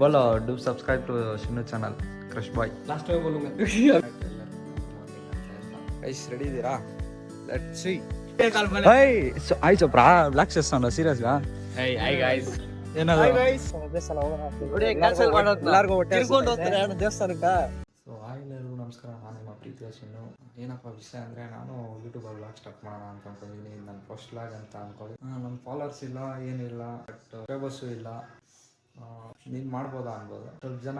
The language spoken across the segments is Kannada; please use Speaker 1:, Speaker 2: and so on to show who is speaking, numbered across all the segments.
Speaker 1: ಬೋಲೋ do subscribe to Shinu channel
Speaker 2: crush boy last
Speaker 1: time ready ಇದ್ದೀರಾ let's see hey so I Chopra block cess
Speaker 2: serious ಗಾ ಹೇ
Speaker 1: ಹೈ
Speaker 2: ಹೈ ಕ್ಯಾನ್ಸಲ್ ಮಾಡೋದು
Speaker 1: ಅಣ್ಣ ಹಾಯ್ ನಮಸ್ಕಾರ. ನಾನು ನಿಮ್ಮ ಏನಪ್ಪ ವಿಷಯ ಅಂದರೆ ನಾನು ಯೂಟ್ಯೂಬಲ್ಲಿ ಬ್ಲಾಗ್ ಸ್ಟಾರ್ಟ್ ಮಾಡೋಣ ಅಂತ ಅನ್ಕೊಂಡಿದ್ದೀನಿ ನನ್ನ ಫಸ್ಟ್ ಲಾಗ್ ಅಂತ ಅನ್ಕೊಳ್ಳಿ. ನನ್ನ ಫಾಲೋವರ್ಸ್ ಇಲ್ಲ ಏನಿಲ್ಲ ಬಟ್ ಸಬ್ಸ್ಕ್ರೈಬರ್ಸು ಇಲ್ಲ. ನೀನು ಮಾಡ್ಬೋದಾ ಅನ್ಬೋದು? ಸ್ವಲ್ಪ ಜನ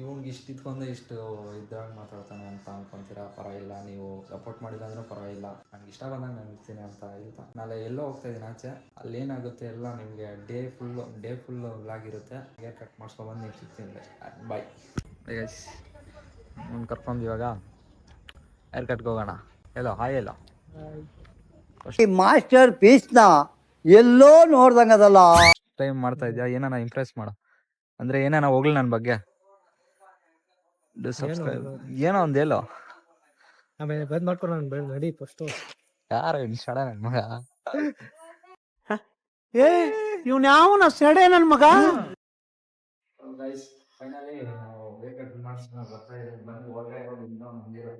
Speaker 1: ಇವಂಗೆ ಇಷ್ಟು ಇದ್ಕೊಂಡು ಇಷ್ಟು ಇದ್ದಾಗ ಮಾತಾಡ್ತಾನೆ ಅಂತ ಅನ್ಕೊಂತೀರಾ? ಪರವಾಗಿಲ್ಲ, ನೀವು ಸಪೋರ್ಟ್ ಮಾಡಿಲ್ಲ ಅಂದ್ರೂ ಪರವಾಗಿಲ್ಲ. ನನಗೆ ಇಷ್ಟ ಬಂದಾಗ ನಾನು ಇರ್ತೀನಿ ಅಂತ ಹೇಳ್ತಾ. ನಾಳೆ ಎಲ್ಲೋ ಹೋಗ್ತಾ ಇದ್ದೀನಿ ಆಚೆ. ಅಲ್ಲಿ ಏನಾಗುತ್ತೆ ಎಲ್ಲ ನಿಮಗೆ day full day full blog ಇರುತ್ತೆ. ಹೇರ್ ಕಟ್ ಮಾಡಿಸ್ಕೊಬಂದು ನೀವು ಸಿಗ್ತೀನಿ ಬಾಯ್ ಗೈಸ್ ನಾನು ಕರ್ಕೊಂಡು ಇವಾಗ ಹೇರ್ ಕಟ್ಗೆ ಹೋಗೋಣ. ಎಲ್ಲೋ ಹಾಯ್ ಎಲ್ಲೋ
Speaker 3: ಈ ಮಾಸ್ಟರ್ ಪೀಸ್ನ ಎಲ್ಲೋ ನೋಡ್ದಂಗದಲ್ಲ
Speaker 1: ಟೈಮ್ ಮಾಡ್ತಾ ಇದ್ಯಾ? ಏನಾನ ಇಂಪ್ರೆಸ್ ಮಾಡು. ಅಂದ್ರೆ ಏನಾನ ಹೋಗ್ಲಿ ನನ್ನ ಬಗ್ಗೆ. ಸಬ್ಸ್ಕ್ರೈಬ್ ಏನೋ ಒಂದ್ ಹೇಳು.
Speaker 2: ಆಮೇಲೆ ಬಂದ್ ಮಾಡ್ಕೊಂಡು ನಾನು ಬೆಳ್ ನಡಿ ಫಸ್ಟ್
Speaker 1: ಯಾರು ಇನ್ಸ್ಟಾಡ ನನ್ನ ಮಗ?
Speaker 3: ಏ ಇವ್ನ ಯಾವನ ಸೆಡೆ ನನ್ ಮಗ?
Speaker 1: ಫೈನಲಿ ನಾವು ವೇಕಟ್ ಮಾಡಿಸ್ಕೊಂಡು ಬರ್ತಾ ಇದ್ದೀವಿ. ಬಂದು ಒಳಗಡೆ ಹೋಗಿ ಇನ್ನೂ ಮುಂದಿರೋ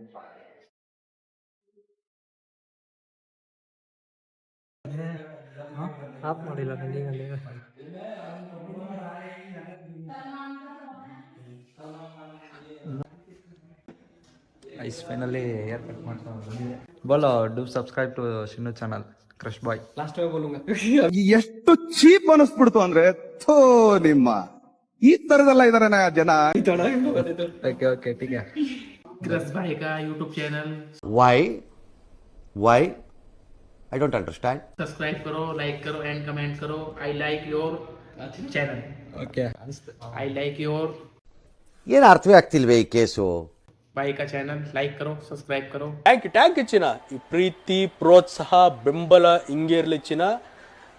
Speaker 2: ಆಫ್ ಮಾಡಿಲ್ಲ ಕಣ್ಣಿಗಲ್ಲಿ
Speaker 1: ಐಸ್ ಫೈನಲಿ ಹೇರ್ ಕಟ್ ಮಾಡ್ಕೊಂಡು ಬೋಲೋ do subscribe to Shinnu channel
Speaker 2: crush boy last
Speaker 4: ಎಷ್ಟು ಚೀಪ್ ಅನಿಸ್ಬಿಡ್ತು ಅಂದ್ರೆ ಥೋ ನಿಮ್ಮ. ಈ ತರದೆಲ್ಲ ಇದಾರೆ ಜನ.
Speaker 1: ಓಕೆ ಓಕೆ ಟೀಕೆ.
Speaker 5: ಕ್ರಶ್ ಬಾಯ್ ಕಾ YouTube channel
Speaker 6: why why I don't understand.
Speaker 5: Subscribe करो लाइक करो एंड कमेंट करो I like your channel
Speaker 1: okay
Speaker 5: I like your
Speaker 6: ಏನು ಅರ್ಥವೇ ಆಗ್ತಿಲ್ವೇ ಈ ಕೇಸು
Speaker 5: भाई का चैनल लाइक करो सब्सक्राइब करो
Speaker 7: ಟ್ಯಾಂಕ್ ಯು ಟ್ಯಾಂಕ್ ಯು ಚಿನ್ನ ಈ ಪ್ರೀತಿ ಪ್ರೋತ್ಸಾಹ ಬೆಂಬಲ ಹಿಂಗೆ ಇರಲಿ ಚಿನ್ನ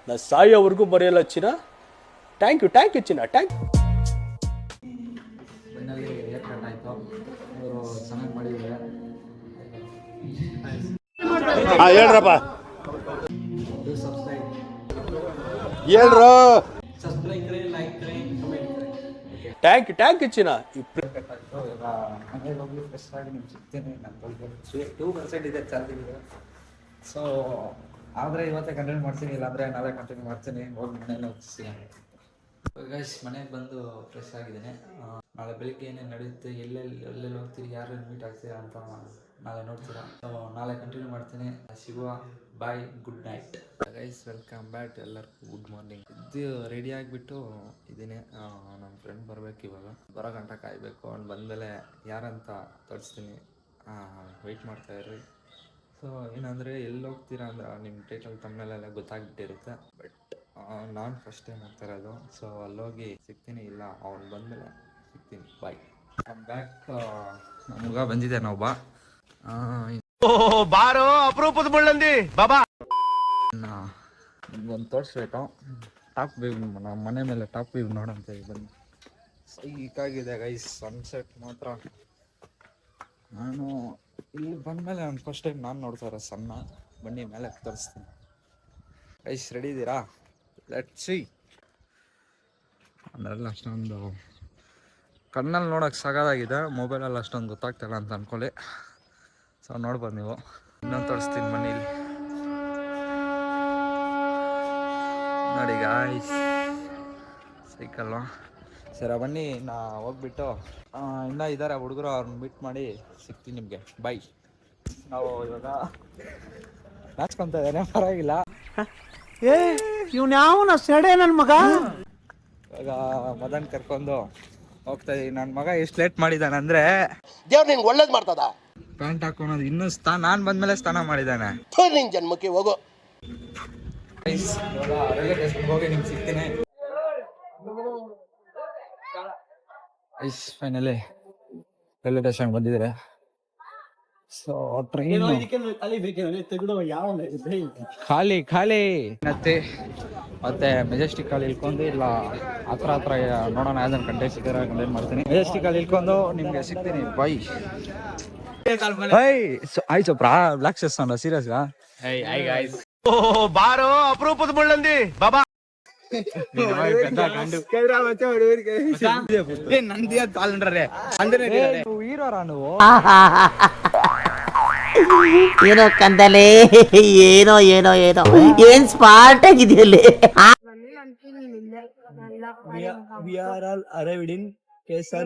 Speaker 7: ನಾ ಸಾಯೋವರೆಗೂ ಬರೆಯಲ್ಲ ಚಿನ್ನ ಟ್ಯಾಂಕ್ ಯು ಟ್ಯಾಂಕ್ ಯು ಚಿನ್ನ ಟ್ಯಾಂಕ್
Speaker 1: ಫೈನಲಿ ಹೇರ್ ಕಟ್ ಆಯಿತು ಅವರು ಚೆನ್ನಾಗಿ ಮಾಡಿದ್ದಾರೆ
Speaker 6: ಹೇಳ್ರಪ್ಪ
Speaker 1: ಆಗಿ ನಿಮ್ಗೆ ಸಿಗ್ತೀನಿ ನನ್ನ ಟೂ ಪರ್ಸೆಂಟ್ ಇದೆ ಚಾರ್ಜಿಂಗ್ ಸೊ ಆದರೆ ಇವತ್ತೇ ಕಂಟಿನ್ಯೂ ಮಾಡ್ತೀನಿ ಇಲ್ಲಾಂದರೆ ನಾಳೆ ಕಂಟಿನ್ಯೂ ಮಾಡ್ತೀನಿ. ಹೋಗಿ ಮನೇಲಿ ಹೋಗಿಸಿ ಗೈಸ್ ಮನೆಗೆ ಬಂದು ಫ್ರೆಶ್ ಆಗಿದ್ದೀನಿ. ನಾಳೆ ಬೆಳಿಗ್ಗೆ ಏನೇನು ನಡೆಯುತ್ತೆ ಎಲ್ಲೆಲ್ಲಿ ಎಲ್ಲೆಲ್ಲಿ ಹೋಗ್ತೀರಿ ಯಾರು ಮೀಟ್ ಆಗ್ತೀರಾ ಅಂತ ನಾಳೆ ನೋಡ್ತೀರಾ? ನಾಳೆ ಕಂಟಿನ್ಯೂ ಮಾಡ್ತೀನಿ. ಸಿಗುವ bye good night guys welcome back ಎಲ್ಲರಿಗೂ ಗುಡ್ ಮಾರ್ನಿಂಗ್ ಇದು ರೆಡಿ ಆಗಿಬಿಟ್ಟು ಇದ್ದೀನಿ. ನಮ್ಮ ಫ್ರೆಂಡ್ ಬರಬೇಕು ಇವಾಗ. ಬರೋ ಗಂಟ ಕಾಯಬೇಕು. ಅವ್ನು ಬಂದಮೇಲೆ ಯಾರಂತ ತೋರಿಸ್ತೀನಿ. ವೆಯ್ಟ್ ಮಾಡ್ತಾ ಇರ್ರಿ. ಸೊ ಏನಂದರೆ ಎಲ್ಲಿ ಹೋಗ್ತೀರಾ ಅಂದ್ರೆ ನಿಮ್ಮ ಟೈಟಲ್ ತಮ್ಮನೆಲ್ಲ ಗೊತ್ತಾಗ್ಬಿಟ್ಟಿರುತ್ತೆ. ಬಟ್ ನಾನು ಫಸ್ಟ್ ಟೈಮ್ ಹೋಗ್ತಾ ಇರೋದು. ಸೊ ಅಲ್ಲೋಗಿ ಸಿಗ್ತೀನಿ. ಇಲ್ಲ, ಅವ್ನು ಬಂದಮೇಲೆ ಸಿಗ್ತೀನಿ. ಬಾಯ್ ಬ್ಯಾಕ್ ನಮ್ಗೆ ಬಂದಿದೆ ನಾವು ಬಾ
Speaker 7: ಬಾರೋ, ಅಪರೂಪದ ಮುಳ್ಳಂದಿ. ಬಾಬಾ.
Speaker 1: ಒಂದು ತೋರಿಸ್ಬೇಕು ಟಾಪ್ ವ್ಯೂ ನಮ್ಮ ಮನೆ ಮೇಲೆ ಟಾಪ್ ವ್ಯೂ ನೋಡಂತ ಬನ್ನಿ. ಸೈಕಾಗಿದೆ ಗೈಸ್ ಸನ್ಸೆಟ್ ಮಾತ್ರ. ನಾನು ಇಲ್ಲಿ ಬಂದಮೇಲೆ ನಾನು ಫಸ್ಟ್ ಟೈಮ್ ನಾನು ನೋಡ್ತಾರೆ ಸಣ್ಣ. ಬನ್ನಿ, ಮೇಲೆ ತೋರಿಸ್ತೀನಿ. ಗೈಸ್ ರೆಡಿ ಇದ್ದೀರಾ? ಲೆಟ್ ಸಿ ಅಂದ್ರಲ್ಲ ಅಷ್ಟೊಂದು ಕಣ್ಣಲ್ಲಿ ನೋಡೋಕೆ ಸಾಕಾಗಿದೆ ಮೊಬೈಲಲ್ಲಿ ಅಷ್ಟೊಂದು ಗೊತ್ತಾಗ್ತಿಲ್ಲ ಅಂತ ಅನ್ಕೊಳ್ಳಿ. ಸೊ ನೋಡ್ಬೋದು ನೀವು. ಇನ್ನೊಂದು ತೋರಿಸ್ತೀನಿ ಮನೇಲಿ. ನೋಡಿ ಗಾಯ್ಸ್ ಸೈಕಲ್ವಾ ಸರಿ ಬನ್ನಿ ನಾ ಹೋಗ್ಬಿಟ್ಟು ಇನ್ನೂ ಇದ್ದಾರೆ ಹುಡುಗರು ಅವ್ರನ್ನ ಮೀಟ್ ಮಾಡಿ ಸಿಗ್ತೀನಿ ನಿಮಗೆ. ಬೈ ನಾವು ಇವಾಗ ನಾಚ್ಕೊಂತ ಇದ್ದಾನೆ ಪರವಾಗಿಲ್ಲ.
Speaker 3: ಏ ಇವ್ನು ಯಾವನ ಸೆಡೆ ನನ್ನ ಮಗ?
Speaker 1: ಇವಾಗ ಮದನ್ ಕರ್ಕೊಂಡು ಹೋಗ್ತಾ ಇದೀನಿ ನನ್ನ ಮಗ ಎಷ್ಟು ಲೇಟ್ ಮಾಡಿದ್ದಾನೆ ಅಂದ್ರೆ
Speaker 6: ದೇವ್ರು ನಿಂಗೆ ಒಳ್ಳೇದು ಮಾಡ್ತದ?
Speaker 1: ಪ್ಯಾಂಟ್ ಹಾಕೊಳೋದು ಇನ್ನು ಸ್ಥಾನ ನಾನು ಬಂದ್ಮೇಲೆ ಸ್ಥಾನ ಮಾಡಿದ್ದಾನೆ.
Speaker 6: ನಿನ್ ಜನ್ಮಕ್ಕೆ ಹೋಗು.
Speaker 1: ಹೋಗಿ ನಿಮ್ಗೆ ಸಿಗ್ತೀನಿ. ಐಸ್ ಫೈನಲಿ ರೈಲ್ವೆ ಸ್ಟೇಷನ್ ಬಂದಿದ್ದಾರೆ? ಸೊ ಟ್ರೈನ್ ಖಾಲಿ ಖಾಲಿ. ಮತ್ತೆ ಮತ್ತೆ ಮೆಜೆಸ್ಟಿಕ್ ಅಲ್ಲಿ ಇಳ್ಕೊಂಡು ಇಲ್ಲ ಹತ್ರ ಹತ್ರ ನೋಡೋಣ ಯಾವ್ದನ್ನ ಕಂಟೆಕ್ಟ್ ಸಿಗ್ತಾರೆ ಮಾಡ್ತೀನಿ. ಮೆಜೆಸ್ಟಿಕ್ ಅಲ್ಲಿ ಇಳ್ಕೊಂಡು ನಿಮ್ಗೆ ಸಿಗ್ತೀನಿ. ಬೈ ಹೈ ಆಯ್ತು ಬ್ರಾ ಬ್ಲಾಕ್ చేస్తాను సీరియస్ గా
Speaker 2: hey hi guys
Speaker 7: ಬಾರೋ ಅಪರೂಪದ ಮುಳ್ಳಂದಿ ಬಾಬಾ
Speaker 2: ಹೀರೋರಾ ನೀವು
Speaker 8: ಏನೋ ಕಂದಲೆ ಏನೋ ಏನೋ ಏನೋ ಏನ್ ಸ್ಮಾರ್ಟ್ ಆಗಿದೆಯಲ್ಲಿ
Speaker 2: we are all arrived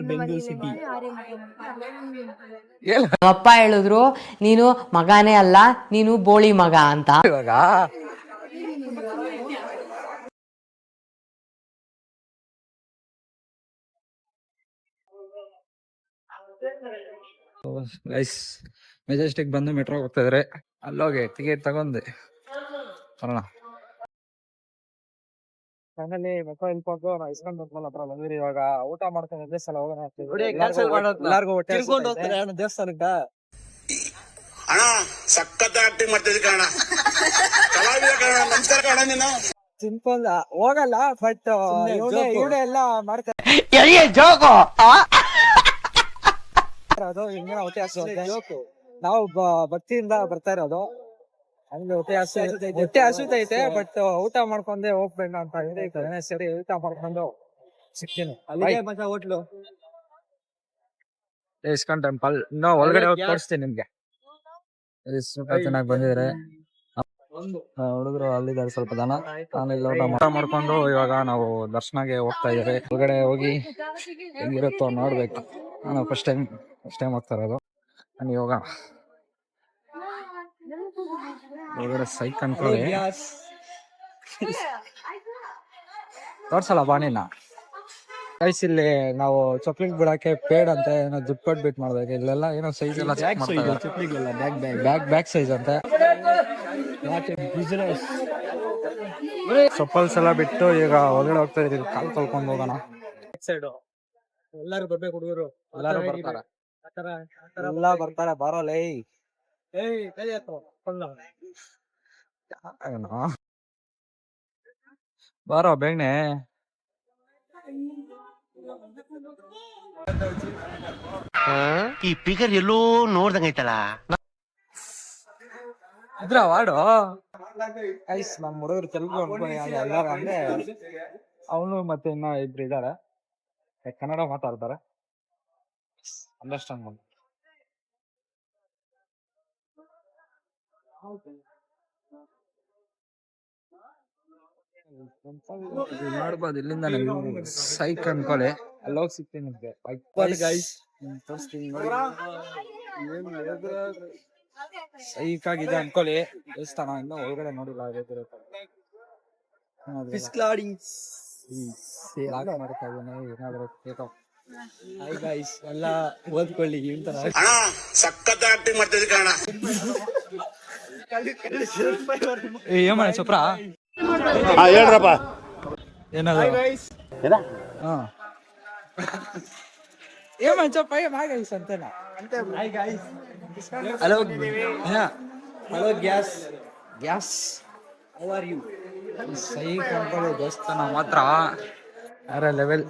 Speaker 2: Bengaluru city.
Speaker 9: ಅಪ್ಪ ಹೇಳಿದ್ರು ನೀನು ಮಗನೇ ಅಲ್ಲ ನೀನು ಬೋಳಿ ಮಗ ಅಂತ.
Speaker 2: ಇವಾಗ?
Speaker 1: ಗೈಸ್ ಮೆಜೆಸ್ಟಿಕ್ ಬಂದು ಮೆಟ್ರೋ ಹೋಗ್ತಾ ಇದ್ರೆ. ಅಲ್ಲೋಗಿ ಟಿಕೆಟ್ ತಗೊಂಡೆ ಬರೋಣ.
Speaker 2: ಫೈನಲಿ ಮೆಟ್ರೋ ಕೊಟ್ಟು ನಾವು ಇಸ್ಕೊಂಡ್ ಬಂದ್ಮೇಲೆ ಹತ್ರ ಬಂದಿರಿ ಇವಾಗ ಊಟ ಮಾಡ್ಕೊಂಡು ಅದೇ ಸಲ ಹೋಗೋಣ ಅಂತ
Speaker 3: ನೋಡಿ.
Speaker 2: ಹೊಟ್ಟೆ- ಎಲ್ಲಾರ್ಗೂ ಹೊಟ್ಟೆ ಹಸ್ದೈತೆ.
Speaker 3: ಹೋಗ್ತಾರೆ ಅಣ್ಣ ದೇವಸ್ಥಾನಕ್ಕ?
Speaker 6: ಅಣ್ಣ ಸಖತ್ ಆಕ್ಟಿಂಗ್ ಮಾಡ್ತಿದ್ದೆ ಕಣ ಕಲಾವಿದ ಕಣ ನಮಸ್ಕಾರ ಕಣ ನೀನು.
Speaker 2: ಸಿಂಪಲ್ ಹೋಗಲ್ಲ ಬಟ್ ಇವಡೆ ಎಲ್ಲ ಮಾಡ್ತಾರೆ ಅದು ಹಿಂಗೆ ಹೊಟ್ಟೆ ಹಸು ನಾವು ಭಕ್ತಿಯಿಂದ ಬರ್ತಾ ಇರೋದು. ಹಂಗೆ ಹೊಟ್ಟೆ ಹಸು ಹೊಟ್ಟೆ ಹಸುತೈತೆ ಬಟ್ ಊಟ ಮಾಡ್ಕೊಂಡೆ ಹೋಗ್ಬೇಡ ಅಂತ ಇದೆ ಸರಿ ಊಟ ಮಾಡ್ಕೊಂಡು ಸಿಗ್ತೀನಿ. ಅಲ್ಲಿಗೆ ಮತ್ತೆ ಹೋಟ್ಲು.
Speaker 1: ಇಸ್ಕಾನ್ ಟೆಂಪಲ್ ಇನ್ನೂ ಒಳಗಡೆ ಹೋಗಿ ತೋರಿಸ್ತೀನಿ ನಿಮ್ಗೆ. ಸೂಪರ್ ಚೆನ್ನಾಗಿ ಬಂದಿದ್ರೆ ಹುಡುಗರು ಅಲ್ಲಿದ್ದಾರೆ ಸ್ವಲ್ಪ ಜನ. ಇಲ್ಲಿ ಊಟ ಊಟ ಮಾಡ್ಕೊಂಡು ಇವಾಗ ನಾವು ದರ್ಶನಗೆ ಹೋಗ್ತಾ ಇದ್ದಾರೆ ಒಳಗಡೆ ಹೋಗಿ ಹೆಂಗಿರುತ್ತೋ ನೋಡ್ಬೇಕು. ನಾನು ಫಸ್ಟ್ ಟೈಮ್ ಫಸ್ಟ್ ಟೈಮ್ ಹೋಗ್ತಾ ಇರೋದು. ನಾನು ಇವಾಗ ಒಳಗಡೆ ಸೈಕ್ ಅನ್ಕೊಳ್ಳಿ. ತೋರ್ಸಲ್ಲ ಬಾಣಿನ? ಗೈಸ್ ಇಲ್ಲಿ ನಾವು ಚೊಕ್ಲಿಗೆ ಬಿಡಕ್ಕೆ ಪೇಡ್ ಅಂತ ಏನೋ ದುಡ್ಡು ಕೊಟ್ಟು ಬಿಟ್ ಮಾಡ್ಬೇಕು. ಇಲ್ಲೆಲ್ಲ ಏನೋ ಸೈಜ್ ಎಲ್ಲ ಚೆಕ್ ಮಾಡ್ತಾರೆ.
Speaker 2: ಚಪ್ಲಿಗೆಲ್ಲ bag bag
Speaker 1: bag bag size ಅಂತ.
Speaker 2: ಬಿಸಿನೆಸ್
Speaker 1: ಚಪ್ಪಲ್ಸ್ ಎಲ್ಲ ಬಿಟ್ಟು ಈಗ ಒಳಗಡೆ ಹೋಗ್ತಾ ಇದೀವಿ ಕಾಲ್ ತೊಳ್ಕೊಂಡು ಹೋಗೋಣ.
Speaker 2: ಸೈಡ್ ಎಲ್ಲಾರು ಬರ್ಬೇಕು ಹುಡುಗರು.
Speaker 1: ಎಲ್ಲರೂ ಬರ್ತಾರೆ.
Speaker 2: ಎಲ್ಲ ಬರ್ತಾರೆ ಬಾರೋ ಲೈ ಏಯ್ ಕೈ
Speaker 1: ಬಾರೋ ಬೇಗನೆ
Speaker 6: ಈ ಪಿಗರ್ ಎಲ್ಲೋ ನೋಡ್ದಂಗೈತಲ್ಲ
Speaker 1: ಇದ್ರ ವಾಡು
Speaker 2: ಐಸ್ ನಮ್ ಹುಡುಗರು ತೆಲುಗು ಅನ್ಕೊಂಡು ಎಲ್ಲಾರು ಅಂದ್ರೆ
Speaker 1: ಅವನು ಮತ್ತೆ ಇನ್ನ ಇಬ್ರು ಇದಾರೆ ಕನ್ನಡ ಮಾತಾಡ್ತಾರೆ ಅಂಡರ್ಸ್ಟ್ಯಾಂಡ್ ಮಾಡಿ ನೋಡ್ಬೋದು ಇಲ್ಲಿಂದ ಸೈಕ್ ಅನ್ಕೊಳ್ಳಿ. ಅಲ್ಲಿ ಹೋಗಿ ಸಿಗ್ತೀನಿ ನಿಮ್ಗೆ.
Speaker 2: ಗೈಸ್
Speaker 1: ತೋರಿಸ್ತೀನಿ ನೋಡಿ. ಸೈಕ್ ಆಗಿದೆ ಅನ್ಕೊಳ್ಳಿ. ದೇವಸ್ಥಾನ ಇನ್ನೂ ಒಳಗಡೆ ನೋಡಿಲ್ಲ
Speaker 2: ಹಾಯ್ ಗೈಸ್ ಎಲ್ಲ ಓದ್ಕೊಳ್ಳಿ ಇಂತ
Speaker 6: ಅಣ್ಣ ಸಖತ್ ಆಕ್ಟಿಂಗ್ ಮಾಡ್ತಿದ್ದೆ ಕಣ
Speaker 1: ಏ ಏನ್ ಮಾಡಿ ಚಪ್ರ?
Speaker 6: ಹಾ ಹೇಳ್ರಪ್ಪ.
Speaker 1: ಏನದು?
Speaker 6: ಏನ?
Speaker 1: ಹಾ. ಏನ್ ಮಾಗೈಸ್ ಅಂತೇನ? Hello
Speaker 2: hello guys
Speaker 1: guys
Speaker 2: how are you
Speaker 1: ಸೈ ಕೊಂಡ್ಕೊಳ್ಳೋ ದೇವಸ್ಥಾನ ಮಾತ್ರ. ಬೇರೆ ಲೆವೆಲ್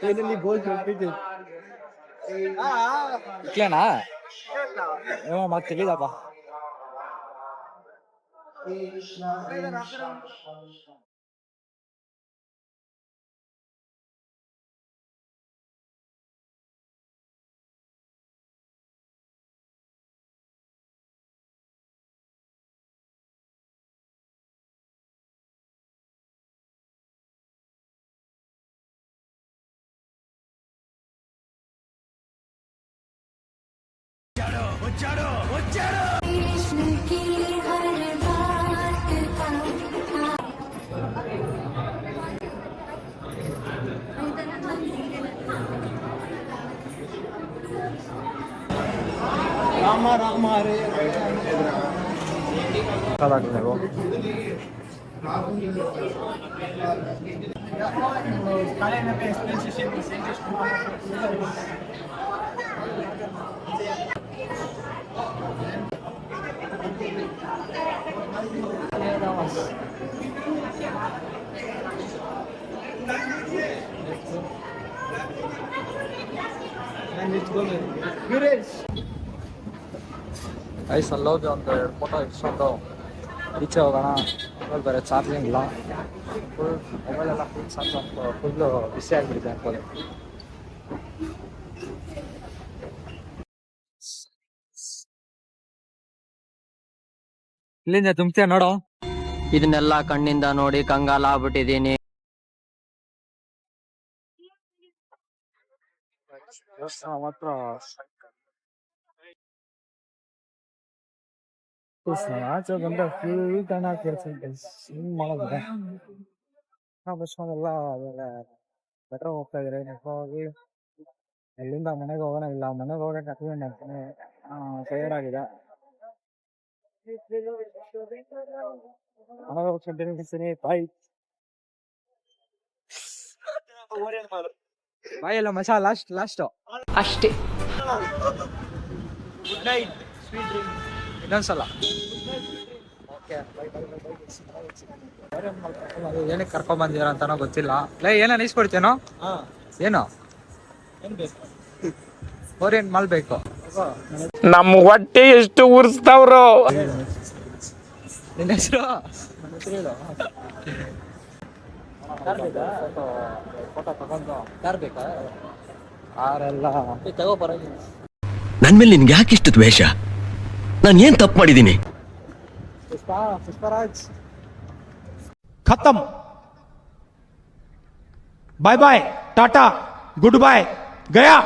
Speaker 2: ಫೈನಲಿ ಗೋಲ್ ಕೊಟ್ಟಿದ್ದು
Speaker 1: ಇಟ್ಲೇನಾ ಏನೋ ಮತ್ತೆ ತಿಳಿದಪ್ಪ
Speaker 2: उच्चारो उच्चारो कृष्ण
Speaker 1: की हर बात राम राम हरे कलक ने वो Kolejne bezpieczne się, nie siedzisz, kurwa. Guys ಅಲ್ಲೋದು ಒಂದು ಫೋಟೋ ಇಟ್ಕೊಂಡು ಈಚೆ ಹೋಗೋಣ ಮೊಬೈಲ್ ಬೇರೆ ಚಾರ್ಜಿಂಗ್ ಇಲ್ಲ ಫುಲ್ ಮೊಬೈಲೆಲ್ಲ ಫುಲ್ ಚಾರ್ಜ್ ಫುಲ್ಲು ಬಿಸಿ ಆಗಿಬಿಟ್ಟಿದೆ ಅನ್ಬೋದು ಇಲ್ಲಿಂದ ತುಂಬ್ತೀಯ ನೋಡೋ
Speaker 10: ಇದನ್ನೆಲ್ಲ ಕಣ್ಣಿಂದ ನೋಡಿ ಕಂಗಾಲ ಆಗ್ಬಿಟ್ಟಿದೀನಿ
Speaker 1: ಮಾತ್ರ ಆಚೆ ಬಂದ ಫುಲ್ ದನ ಕೇಳ್ಸುತ್ತೆ ಹಿಂಗ್ ಮಾಡೋದ್ರೆ ನಾವು ಬಸ್ಕೊಂಡೆಲ್ಲ ಆಮೇಲೆ ಬೆಟರ್ ಹೋಗ್ತಾ ಇದ್ರೆ ಹೋಗಿ ಎಲ್ಲಿಂದ ಮನೆಗೆ ಹೋಗೋಣ ಇಲ್ಲ. ಮನೆಗೆ ಹೋಗಕ್ಕೆ ಕಟ್ಕೊಂಡು ಆಗ್ತಾನೆ. ಟಯರ್ಡ್ ಆಗಿದೆ. ಮನೆಗೆ ಹೋಗಿ ಕಂಟಿನ್ಯೂ ಮಾಡ್ತೀನಿ ಬಾಯ್ ಬಾಯ್ ಎಲ್ಲ ಮಸಾ ಲಾಸ್ಟ್ ಲಾಸ್ಟು
Speaker 9: ಅಷ್ಟೇ
Speaker 1: ಇನ್ನೊಂದ್ಸಲ. ಏನಕ್ಕೆ ಕರ್ಕೊಂಡ್ ಬಂದಿರ ಅಂತಾನೋ ಗೊತ್ತಿಲ್ಲ. ಲೇ ಏನ ಅನಿಸ್ಕೊಡ್ತೇನೋ ಏನು? ಓರಿಯಂಟ್ ಮಾಡ್ಬೇಕು ನಮ್
Speaker 11: ನಮ್ಮ ಹೊಟ್ಟೆ ಎಷ್ಟು ಉರ್ಸ್ತಾವ್ರು
Speaker 1: ನಿನ್ನ
Speaker 12: ಮೇಲೆ ನಿನ್ಗೆ ಯಾಕೆ ಇಷ್ಟು ದ್ವೇಷ? ನಾನು ಏನ್ ತಪ್ಪು ಮಾಡಿದ್ದೀನಿ
Speaker 13: ಖತಮ್. Bye bye tata goodbye Gaya